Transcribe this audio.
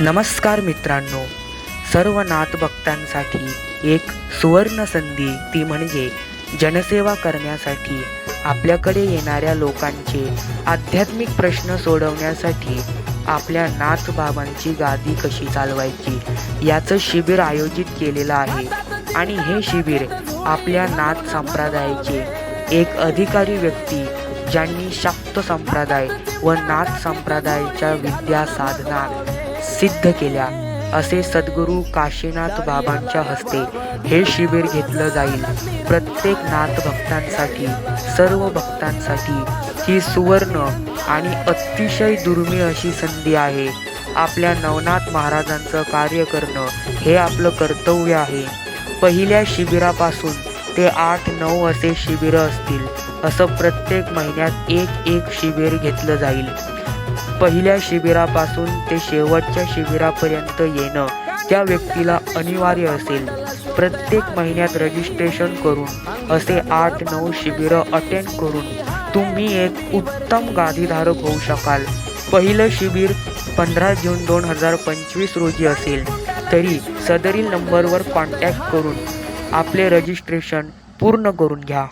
नमस्कार मित्रांनो सर्व नाथ भक्तांसाठी एक सुवर्ण संधी ती म्हणजे जनसेवा करण्यासाठी आपल्याकडे येणाऱ्या लोकांचे आध्यात्मिक प्रश्न सोडवण्यासाठी आपल्या नाथ बाबांची गादी कशी चालवायची याचं शिबिर आयोजित केलेलं आहे. आणि हे शिबिर आपल्या नाथ संप्रदायाचे एक अधिकारी व्यक्ती ज्यांनी शाक्त संप्रदाय व नाथ संप्रदायाच्या विद्या साधना सिद्ध केल्या. असे सद्गुरू काशीनाथ बाबांच्या हस्ते हे शिबिर घेतलं जाईल. प्रत्येक नाथ भक्तांसाठी सर्व भक्तांसाठी ही सुवर्ण आणि अतिशय दुर्मिळ अशी संधी आहे. आपल्या नवनाथ महाराजांचं कार्य करणं हे आपलं कर्तव्य आहे. पहिल्या शिबिरापासून ते आठ नऊ असे शिबिरं असतील असं प्रत्येक महिन्यात एक एक शिबिर घेतलं जाईल. पहिल्या शिबिरापासून ते शेवटच्या शिबिरापर्यंत येणं त्या व्यक्तीला अनिवार्य असेल. प्रत्येक महिन्यात रजिस्ट्रेशन करून असे आठ नऊ शिबिरं अटेंड करून तुम्ही एक उत्तम गादीधारक होऊ शकाल. पहिलं शिबिर पंधरा जून दोन हजार पंचवीस रोजी असेल. तरी सदरील नंबरवर कॉन्टॅक्ट करून आपले रजिस्ट्रेशन पूर्ण करून घ्या.